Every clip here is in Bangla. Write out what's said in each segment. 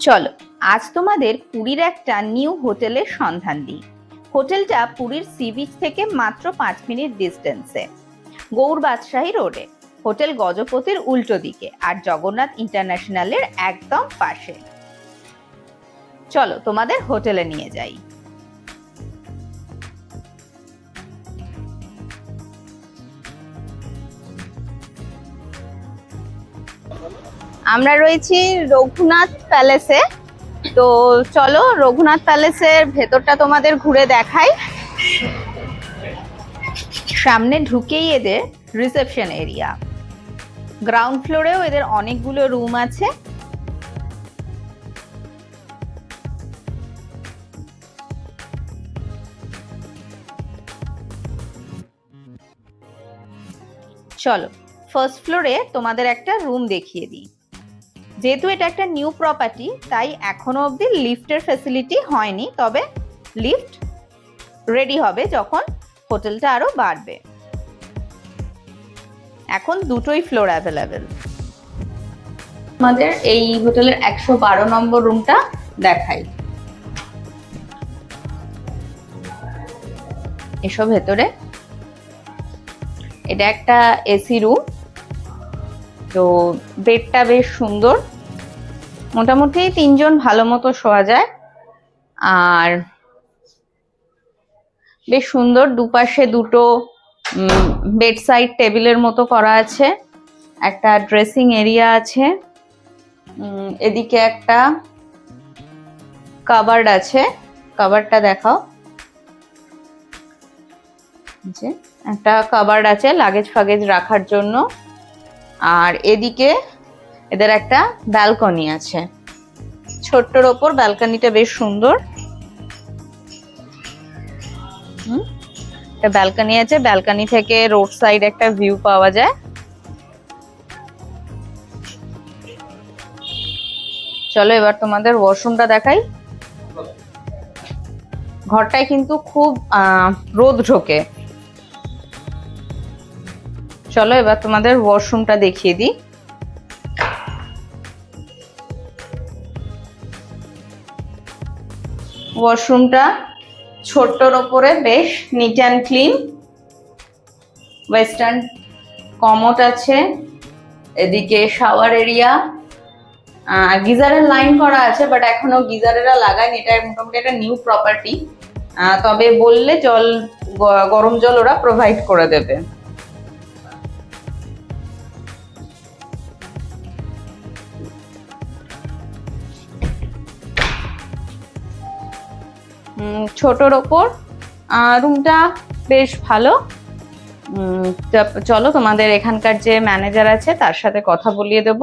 চলো, আজ তোমাদের পুরীর একটা নিউ হোটেলের সন্ধান দিই। হোটেলটা পুরীর সি বিচ থেকে মাত্র পাঁচ মিনিট ডিস্টেন্সে গৌর বাদশাহী রোডে হোটেল গজপতির উল্টো দিকে আর জগন্নাথ ইন্টারন্যাশনালের একদম পাশে। চলো, তোমাদের হোটেলে নিয়ে যাই। আমরা রয়েছি রঘুনাথ প্যালেসে। তো চলো রঘুনাথ প্যালেসের ভেতরটা তোমাদের ঘুরে দেখাই। সামনে ঢুকেই এদের রিসেপশন এরিয়া গ্রাউন্ড ফ্লোরেও এদের অনেকগুলো রুম আছে। চলো ফার্স্ট ফ্লোরে তোমাদের একটা রুম দেখিয়ে দিই। যেহেতু এটা একটা নিউ প্রপার্টি তাই এখনও অবধি লিফটের ফ্যাসিলিটি হয়নি, তবে লিফট রেডি হবে যখন হোটেলটা আরও বাড়বে। এখন দুটোই ফ্লোর অ্যাভেলেবেল আমাদের এই হোটেলের একশো বারো নম্বর রুমটা দেখাই। এসো ভেতরে। এটা একটা এসি রুম তো বেডটা বেশ সুন্দর। মোটামুটি তিনজন ভালো মতো শোয়া যায়। আর বেশ সুন্দর দুপাশে দুটো বেড সাইড টেবিলের মতো করা আছে। একটা ড্রেসিং এরিয়া আছে। এদিকে একটা কাবার্ড আছে। কাবার্ডটা দেখাও। যে, একটা কাবার্ড আছে লাগেজ ফাগেজ রাখার জন্য। আর এদিকে এদের একটা ব্যালকনি আছে। ছোট্টর ওপর ব্যালকনিটা বেশ সুন্দর। একটা ব্যালকনি আছে, ব্যালকনি থেকে রোড সাইড একটা ভিউ পাওয়া যায়। চলো এবার তোমাদের ওয়াশরুমটা দেখাই। ঘরটায় কিন্তু খুব রোদ ঢোকে। চলো এবার তোমাদের ওয়াশরুমটা দেখিয়ে দিই। ওয়াশরুমটা ছোট্টর ওপরে বেশ neat and clean western commode আছে। এদিকে শাওয়ার এরিয়া গিজারের লাইন করা আছে বাট এখনও গিজারেরা লাগায়নি। এটা মোটামুটি একটা নিউ প্রপার্টি তবে বললে জল গরম জল ওরা প্রোভাইড করে দেবে। ছোটর ওপর। রুমটা বেশ ভালো। চলো তোমাদের এখানকার যে ম্যানেজার আছে তার সাথে কথা বলিয়ে দেব।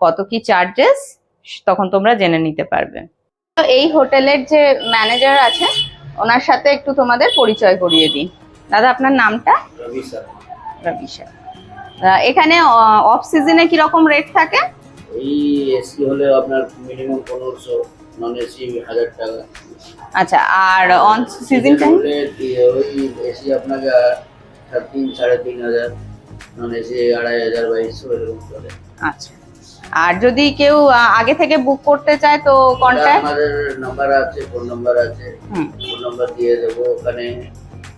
কত কি চার্জেস তখন তোমরা জেনে নিতে পারবে। তো এই হোটেলের যে ম্যানেজার আছে ওনার সাথে একটু তোমাদের পরিচয় করিয়ে দিই। দাদা আপনার নামটা? রবি স্যার। এখানে অফ সিজনে কীরকম রেট থাকে? এই এসি হলে আপনার মিনিমাম পনেরোশো। নন এসি হাজার টাকা। আচ্ছা আর অন সিজন টাইম ওই এসি আপনাকে সাড়ে তিন সাড়ে তিন হাজার নন এসি আড়াই হাজার বাইশশো এরকম চলে। আচ্ছা। আর যদি কেউ আগে থেকে বুক করতে চায় তো কন্ট্যাক্ট আমাদের নাম্বার আছে ফোন নাম্বার আছে। ফোন নাম্বার দিয়ে দেবো ওখানে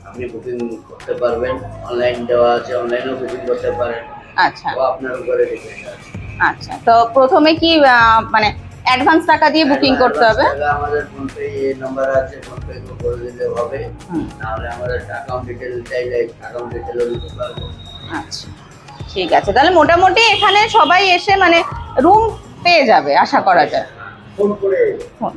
আপনি বুকিং করতে পারবেন। অনলাইন দেওয়া আছে অনলাইনেও বুকিং করতে পারেন। আচ্ছা। আপনার উপরে ডিপেন্ড আছে। আচ্ছা তো প্রথমে কি মানে অ্যাডভান্স টাকা দিয়ে বুকিং করতে হবে। আমাদের ফোন ফোনপে নাম্বার আছে ফোনপে করে দিলে হবে। নাহলে আমাদের অ্যাকাউন্ট ডিটেল চাইলে অ্যাকাউন্ট ডিটেইল দিতে পারব। আচ্ছা ঠিক আছে। তাহলে মোটামুটি এখানে সবাই এসে মানে রুম পেয়ে যাবে আশা করা যায়। ফোন করে ফোন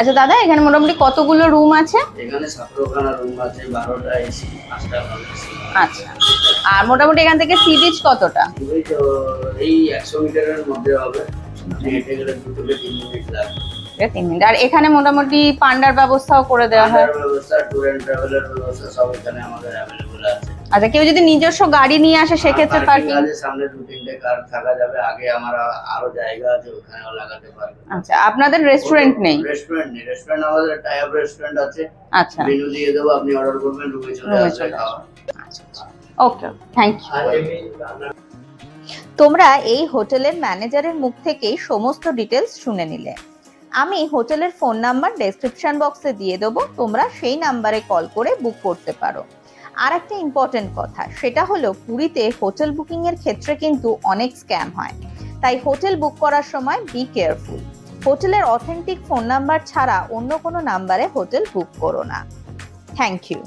আচ্ছা দাদা এখানে মোটামুটি কতগুলো রুম আছে? এখানে সতেরোখানা রুম আছে বারোটা এসি পাঁচটা আচ্ছা আর মোটামুটি এখান থেকে সি বিচ কতটা? এই একশো মিটারের মধ্যে হবে। হেঁটে গেলে দু থেকে তিন মিনিট লাগবে তিন মিনিট আর এখানে মোটামুটি পান্ডার ব্যবস্থাও করে দেওয়া হয়? ব্যবস্থা ট্যুর অ্যান্ড ট্রাভেলের ব্যবস্থা সব এখানে আমাদের অ্যাভেলেবল আছে। আচ্ছা কেউ যদি নিজস্ব গাড়ি নিয়ে আসে সেক্ষেত্রে পার্কিং সামনে দু তিনটে কার থাকা যাবে আগে আমার আরও জায়গা আছে ওখানেও লাগাতে পারবে। আচ্ছা আপনাদের রেস্টুরেন্ট নেই? রেস্টুরেন্ট নেই রেস্টুরেন্ট আমাদের টাইপ রেস্টুরেন্ট আছে। আচ্ছা। মেনু দিয়ে দেবো আপনি অর্ডার করবেন রুমে চলে আসবে খাওয়া। ওকে থ্যাংক ইউ তোমরা এই হোটেলের ম্যানেজারের মুখ থেকেই সমস্ত ডিটেলস শুনে নিলে। আমি হোটেলের ফোন নাম্বার ডেসক্রিপশন বক্সে দিয়ে দেবো তোমরা সেই নাম্বারে কল করে বুক করতে পারো। আর একটা ইম্পর্টেন্ট কথা, সেটা হলো পুরীতে হোটেল বুকিং এর ক্ষেত্রে কিন্তু অনেক স্ক্যাম হয়। তাই হোটেল বুক করার সময় বি কেয়ারফুল হোটেলের অথেন্টিক ফোন নাম্বার ছাড়া অন্য কোনো নাম্বারে হোটেল বুক করো না। Thank you